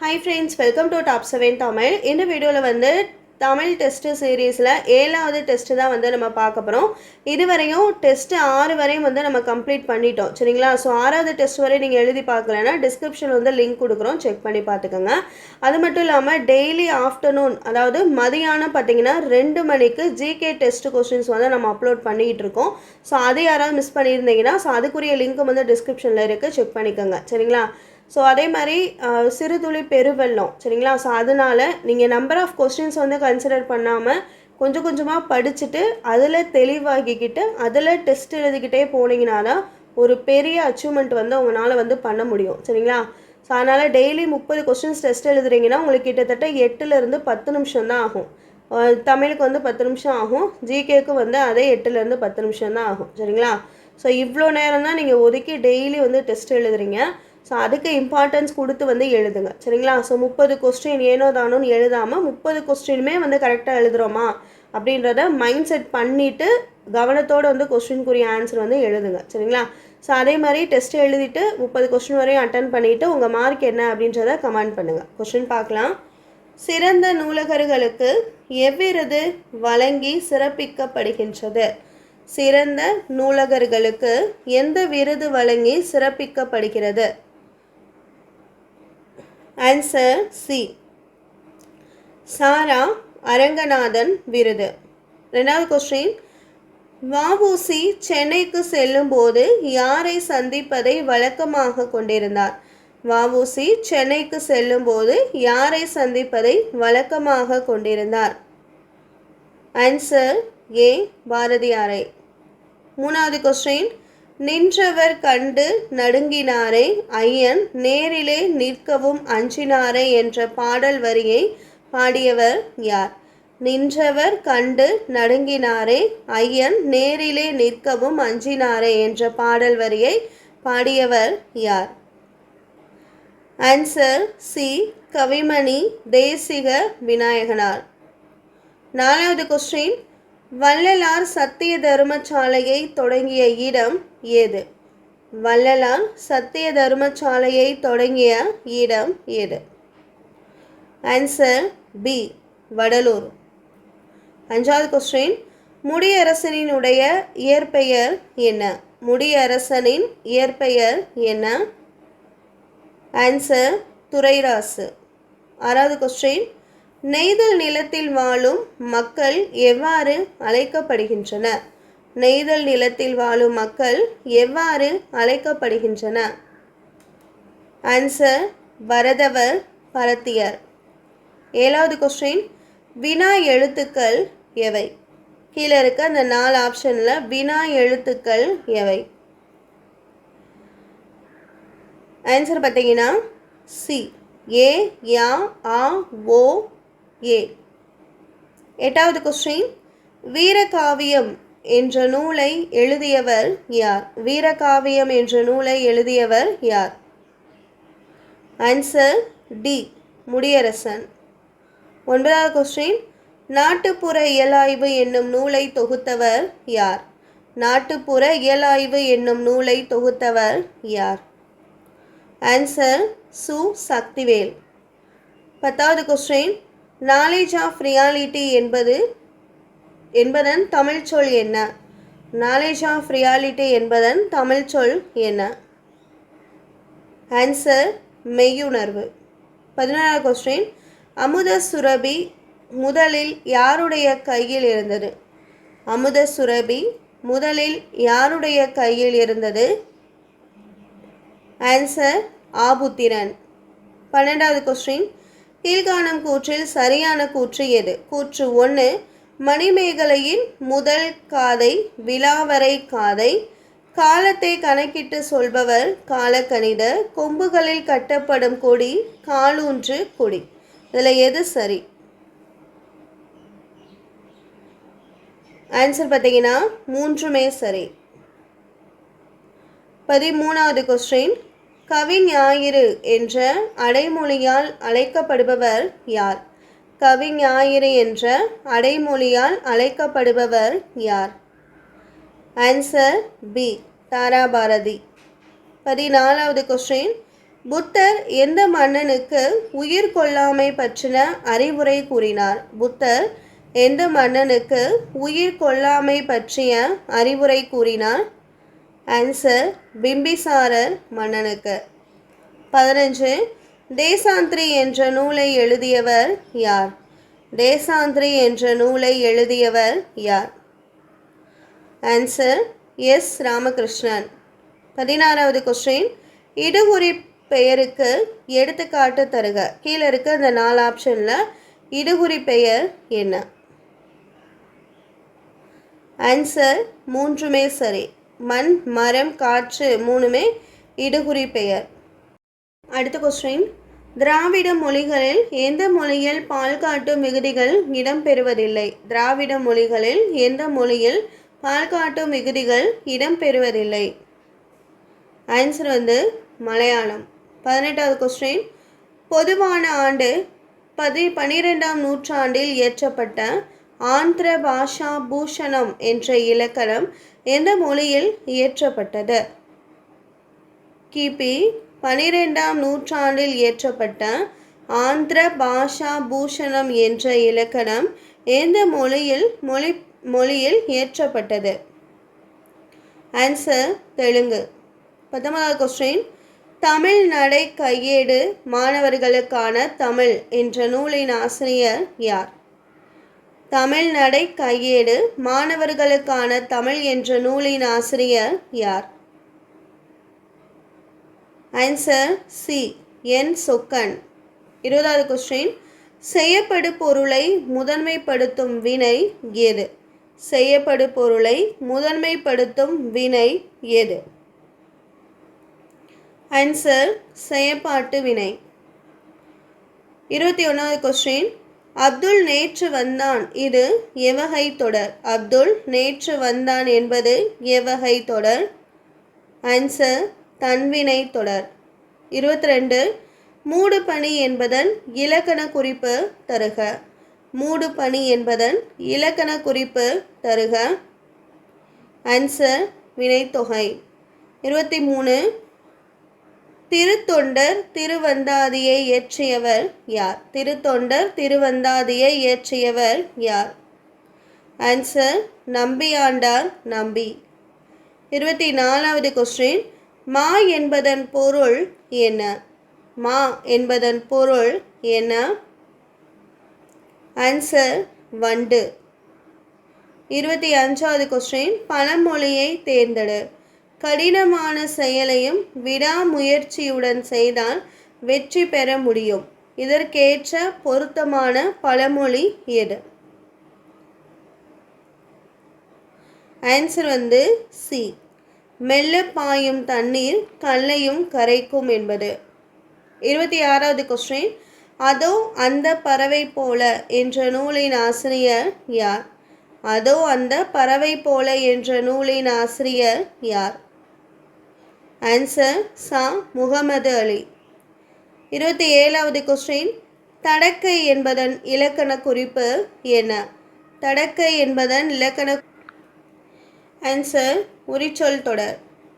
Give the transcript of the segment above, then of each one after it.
Hi friends welcome to top seven Tamil இந்த வீடியோவில் வந்து தமிழ் டெஸ்ட்டு சீரீஸில் ஏழாவது டெஸ்ட்டு தான் வந்து நம்ம பார்க்க போகிறோம் இதுவரையும் டெஸ்ட்டு ஆறு வரையும் வந்து நம்ம கம்ப்ளீட் பண்ணிட்டோம். சரிங்களா? ஸோ ஆறாவது டெஸ்ட் வரை நீங்கள் எழுதி பார்க்கலன்னா டிஸ்கிரிப்ஷனில் வந்து லிங்க் கொடுக்குறோம். செக் பண்ணி பார்த்துக்கோங்க. அது மட்டும் இல்லாமல் டெய்லி ஆஃப்டர்நூன் அதாவது மதியானம் பார்த்தீங்கன்னா ரெண்டு மணிக்கு ஜிகே டெஸ்ட் கொஸ்டின்ஸ் வந்து நம்ம அப்லோட் பண்ணிகிட்டு இருக்கோம். ஸோ அதை யாராவது மிஸ் பண்ணியிருந்தீங்கன்னா ஸோ அதுக்குரிய லிங்க் வந்து டிஸ்கிரிப்ஷனில் இருக்குது செக் பண்ணிக்கோங்க. சரிங்களா? ஸோ அதே மாதிரி சிறுதுளி பெருவெள்ளம் சரிங்களா? ஸோ அதனால நீங்கள் நம்பர் ஆஃப் கொஸ்டின்ஸ் வந்து கன்சிடர் பண்ணாமல் கொஞ்சம் கொஞ்சமாக படிச்சுட்டு அதில் தெளிவாகிக்கிட்டு அதில் டெஸ்ட் எழுதிக்கிட்டே போனீங்கன்னா தான் ஒரு பெரிய அச்சீவ்மெண்ட் வந்து உங்களால் வந்து பண்ண முடியும் சரிங்களா? ஸோ அதனால் டெய்லி முப்பது கொஸ்டின்ஸ் டெஸ்ட் எழுதுறீங்கன்னா உங்களுக்கு கிட்டத்தட்ட எட்டுலேருந்து பத்து நிமிஷம் தான் ஆகும். தமிழுக்கு வந்து பத்து நிமிஷம் ஆகும். ஜிகேக்கு வந்து அதே எட்டுலேருந்து பத்து நிமிஷம் தான் ஆகும் சரிங்களா? ஸோ இவ்வளோ நேரம் தான் நீங்கள் ஒதுக்கி டெய்லி வந்து டெஸ்ட் எழுதுறீங்க. ஸோ அதுக்கு இம்பார்ட்டன்ஸ் கொடுத்து வந்து எழுதுங்க. சரிங்களா? ஸோ முப்பது கொஸ்டின் ஏனோ தானோன்னு எழுதாமல் முப்பது கொஸ்டினுமே வந்து கரெக்டாக எழுதுகிறோமா அப்படின்றத மைண்ட் செட் பண்ணிவிட்டு கவனத்தோடு வந்து கொஸ்டின்குரிய ஆன்சர் வந்து எழுதுங்க. சரிங்களா? ஸோ அதே மாதிரி டெஸ்ட்டு எழுதிட்டு முப்பது கொஸ்டின் வரையும் அட்டன் பண்ணிவிட்டு உங்கள் மார்க் என்ன அப்படின்றத கமெண்ட் பண்ணுங்கள் கொஸ்டின் பார்க்கலாம். சிறந்த நூலகர்களுக்கு எவ்விருது வழங்கி சிறப்பிக்கப்படுகின்றது? சிறந்த நூலகர்களுக்கு எந்த விருது வழங்கி சிறப்பிக்கப்படுகிறது? ஆன்சர் சி சாரா அரங்கநாதன் விருது ரெண்டாவது கொஸ்டின் வஉசி சென்னைக்கு செல்லும்போது யாரை சந்திப்பதை வழக்கமாக கொண்டிருந்தார் வஉசி சென்னைக்கு செல்லும்போது யாரை சந்திப்பதை வழக்கமாக கொண்டிருந்தார் ஆன்சர் ஏ பாரதியாரை மூணாவது கொஸ்டின் நின்றவர் கண்டு நடுங்கினாரே ஐயன் நேரிலே நிற்கவும் அஞ்சினாரே என்ற பாடல் வரியை பாடியவர் யார்? நின்றவர் கண்டு நடுங்கினாரே ஐயன் நேரிலே நிற்கவும் அஞ்சினாரே என்ற பாடல் வரியை பாடியவர் யார்? Answer C. கவிமணி தேசிக விநாயகனார். நாலாவது கொஸ்டின் வள்ளலார் சத்திய தர்மசாலையை தொடங்கிய இடம் ஏது வள்ளலார் சத்திய தர்மசாலையை தொடங்கிய இடம் ஏது ஆன்சர் பி வடலூர். அஞ்சாவது கொஸ்டின் முடியரசனினுடைய இயற்பெயர் என்ன? முடியரசனின் இயற்பெயர் என்ன? ஆன்சர் துரைராசு. ஆறாவது கொஸ்டின் நெய்தல் நிலத்தில் வாழும் மக்கள் எவ்வாறு அழைக்கப்படுகின்றனர் நெய்தல் நிலத்தில் வாழும் மக்கள் எவ்வாறு அழைக்கப்படுகின்றன? ஆன்சர் வரதவர் பரத்தியர். ஏழாவது கொஸ்டின் வினா எழுத்துக்கள் எவை? கீழே இருக்க அந்த நாலு ஆப்ஷனில் வினா எழுத்துக்கள் எவை? ஆன்சர் பார்த்தீங்கன்னா சி ஏ யா ஆ ஓ ஏ. எட்டாவது கொஸ்டின் வீரகாவியம் என்ற நூலை எழுதியவர் யார்? வீரகாவியம் என்ற நூலை எழுதியவர் யார்? Answer D Mudiyarasan. ஒன்பதாவது கொஸ்டின் நாட்டுப்புற இயலாய்வு என்னும் நூலை தொகுத்தவர் யார்? நாட்டுப்புற இயலாய்வு என்னும் நூலை தொகுத்தவர் யார்? ஆன்சர் சு. சக்திவேல். பத்தாவது கொஸ்டின் நாலேஜ் ஆஃப் ரியாலிட்டி என்பது என்பதன் தமிழ் சொல் என்ன? நாலேஜ் ஆஃப் ரியாலிட்டி என்பதன் தமிழ் சொல் என்ன? ஆன்சர் மெய்யுணர்வு. பதினாறாவது கொஸ்டின் அமுத சுரபி முதலில் யாருடைய கையில் இருந்தது? அமுத சுரபி முதலில் யாருடைய கையில் இருந்தது? ஆன்சர் ஆபுத்திரன். பன்னெண்டாவது கொஸ்டின் கீழ்காணும் கூற்றில் சரியான கூற்று எது? கூற்று ஒன்று மணிமேகலையின் முதல் காதை விலாவரை காதை. காலத்தை கணக்கிட்டு சொல்பவர் காலக்கணித கொம்புகளில் கட்டப்படும் கொடி காலூன்று கொடி. இதில் எது சரி? ஆன்சர் பார்த்தீங்கன்னா மூன்றுமே சரி. பதிமூணாவது கொஸ்டின் கவி ஞாயிறு என்ற அடைமொழியால் அழைக்கப்படுபவர் யார்? கவி ஞாயிறு என்ற அடைமொழியால் அழைக்கப்படுபவர் யார்? Answer B Tharabharathi. பதினாலாவது கொஸ்டின் புத்தர் எந்த மன்னனுக்கு உயிர் கொள்ளாமை பற்றின அறிவுரை கூறினார்? புத்தர் எந்த மன்னனுக்கு உயிர் கொள்ளாமை பற்றிய அறிவுரை கூறினார்? ஆன்சர் பிம்பிசாரர் மன்னனுக்கு. பதினஞ்சு தேசாந்திரி என்ற நூலை எழுதியவர் யார்? தேசாந்திரி என்ற நூலை எழுதியவர் யார்? Answer S Ramakrishnan. பதினாறாவது கொஸ்டின் இடுகுறி பெயருக்கு எடுத்துக்காட்டு தருக. கீழே இருக்க இந்த நாலு ஆப்ஷனில் இடுகுறி பெயர் என்ன? ஆன்சர் மூன்றுமே சரி. மண் மரம் காற்று மூணுமே இடுகுறி பெயர். அடுத்த கொஸ்டின் திராவிட மொழிகளில் எந்த மொழியில் பால் காட்டும் மிகுதிகள் இடம்பெறுவதில்லை திராவிட மொழிகளில் எந்த மொழியில் பால் காட்டும் மிகுதிகள் இடம்பெறுவதில்லை ஆன்சர் வந்து மலையாளம். பதினெட்டாவது கொஸ்டின் பொதுவான ஆண்டு பதி பனிரெண்டாம் நூற்றாண்டில் இயற்றப்பட்ட ஆந்திர பாஷா பூஷணம் என்ற இலக்கணம் எந்த மொழியில் இயற்றப்பட்டது? கிபி பனிரெண்டாம் நூற்றாண்டில் இயற்றப்பட்ட ஆந்திர பாஷா பூஷணம் என்ற இலக்கணம் எந்த மொழியில் மொழி மொழியில் இயற்றப்பட்டது? ஆன்சர் தெலுங்கு. பத்தொன்பதாவது கொஸ்டின் தமிழ் நடை கையேடு மாணவர்களுக்கான தமிழ் என்ற நூலின் ஆசிரியர் யார்? தமிழ்நடை கையேடு மாணவர்களுக்கான தமிழ் என்ற நூலின் ஆசிரியர் யார்? Answer C N. சொக்கன். இருபதாவது கொஸ்டின் செய்யப்படு பொருளை முதன்மைப்படுத்தும் வினை எது? செய்யப்படு பொருளை முதன்மைப்படுத்தும் வினை எது? ஆன்சர் செயப்பாட்டு வினை. இருபத்தி ஒன்றாவது கொஸ்டின் அப்துல் நேற்று வந்தான். இது எவகை தொடர்? அப்துல் நேற்று வந்தான் என்பது எவகை தொடர்? ஆன்சர் தன்வினை தொடர். இருபத்தி ரெண்டு மூடு பணி என்பதன் இலக்கண குறிப்பு தருக. மூடு பணி என்பதன் இலக்கண குறிப்பு தருக. ஆன்சர் வினைத்தொகை. இருபத்தி மூணு திருத்தொண்டர் திருவந்தாதியை இயற்றியவர் யார்? திருத்தொண்டர் திருவந்தாதியை இயற்றியவர் யார்? ஆன்சர் நம்பியாண்டார் நம்பி. இருபத்தி நாலாவது கொஸ்டின் மா என்பதன் பொருள் என்ன? மா என்பதன் பொருள் என்ன? ஆன்சர் வண்டு. இருபத்தி அஞ்சாவது கொஸ்டின் பழமொழியை தேர்ந்தெடு. கடினமான செயலையும் விடாமுயற்சியுடன் செய்தால் வெற்றி பெற முடியும். இதற்கேற்ற பொருத்தமான பழமொழி எது? ஆன்சர் வந்து சி மெல்ல பாயும் தண்ணீர் கல்லையும் கரைக்கும் என்பது. இருபத்தி ஆறாவது கொஸ்டின் அதோ அந்த பறவை போல என்ற நூலின் ஆசிரியர் யார்? அதோ அந்த பறவை போல என்ற நூலின் ஆசிரியர் யார்? ஆன்சர் சா முகமது அலி இருபத்தி ஏழாவது கொஸ்டின் தடக்கை என்பதன் இலக்கண குறிப்பு என்ன? தடக்கை என்பதன் இலக்கண ஆன்சர் உரிச்சொல் தொடர்.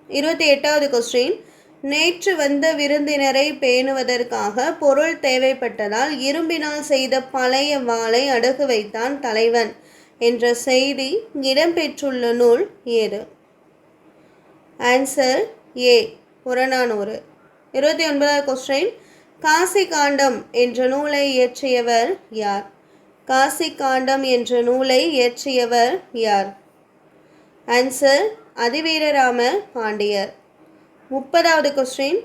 இருபத்தி எட்டாவது கொஸ்டின் நேற்று வந்த விருந்தினரை பேணுவதற்காக பொருள் தேவைப்பட்டதால் இரும்பினால் செய்த பழைய வாளை அடகு வைத்தான் தலைவன் என்ற செய்தி இடம்பெற்றுள்ள நூல் ஏது? Answer A Purananuru. இருபத்தி ஒன்பதாவது கொஸ்டின் காசி காண்டம் என்ற நூலை இயற்றியவர் யார்? காசி காண்டம் என்ற நூலை இயற்றியவர் யார்? ஆன்சர் அதிவீரராம பாண்டியர். முப்பதாவது கொஸ்டின்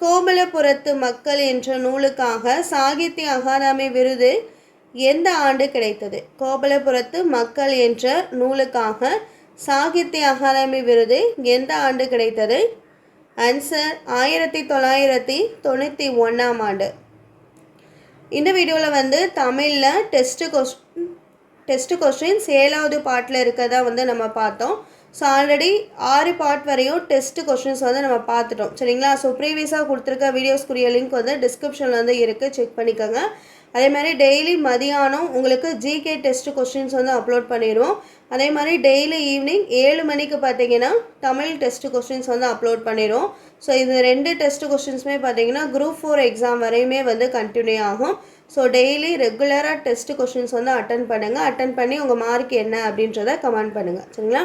கோமலபுரத்து மக்கள் என்ற நூலுக்காக சாகித்ய அகாதமி விருது எந்த ஆண்டு கிடைத்தது? கோபலபுரத்து மக்கள் என்ற நூலுக்காக சாகித்ய அகாதமி விருது எந்த ஆண்டு கிடைத்தது? ஆன்சர் ஆயிரத்தி தொள்ளாயிரத்தி தொண்ணூற்றி ஒன்றாம் ஆண்டு. இந்த வீடியோவில் வந்து தமிழில் டெஸ்ட்டு கொஸ் டெஸ்ட்டு கொஸ்டின்ஸ் ஏழாவது பாட்டில் இருக்கதா வந்து நம்ம பார்த்தோம். ஸோ ஆல்ரெடி ஆறு பார்ட் வரையும் டெஸ்ட் கொஷின்ஸ் வந்து நம்ம பார்த்துட்டோம். சரிங்களா? ஸோ ப்ரீவியஸாக கொடுத்துருக்க வீடியோஸ்க்குரிய லிங்க் வந்து டிஸ்கிரிப்ஷனில் வந்து இருக்குது செக் பண்ணிக்கோங்க. அதே மாதிரி டெய்லி மதியானம் உங்களுக்கு ஜிகே டெஸ்ட் கொஷின்ஸ் வந்து அப்லோட் பண்ணிடுவோம். அதே மாதிரி டெய்லி ஈவினிங் ஏழு மணிக்கு பார்த்தீங்கன்னா தமிழ் டெஸ்ட் கொஷின்ஸ் வந்து அப்லோட் பண்ணிடுவோம். ஸோ இது ரெண்டு டெஸ்ட் கொஷின்ஸுமே பார்த்தீங்கன்னா குரூப் ஃபோர் எக்ஸாம் வரையுமே வந்து கண்டினியூ ஆகும். ஸோ டெய்லி ரெகுலராக டெஸ்ட் கொஷின்ஸ் வந்து அட்டன் பண்ணுங்கள் அட்டன் பண்ணி உங்கள் மார்க் என்ன அப்படின்றத கமெண்ட் பண்ணுங்கள் சரிங்களா?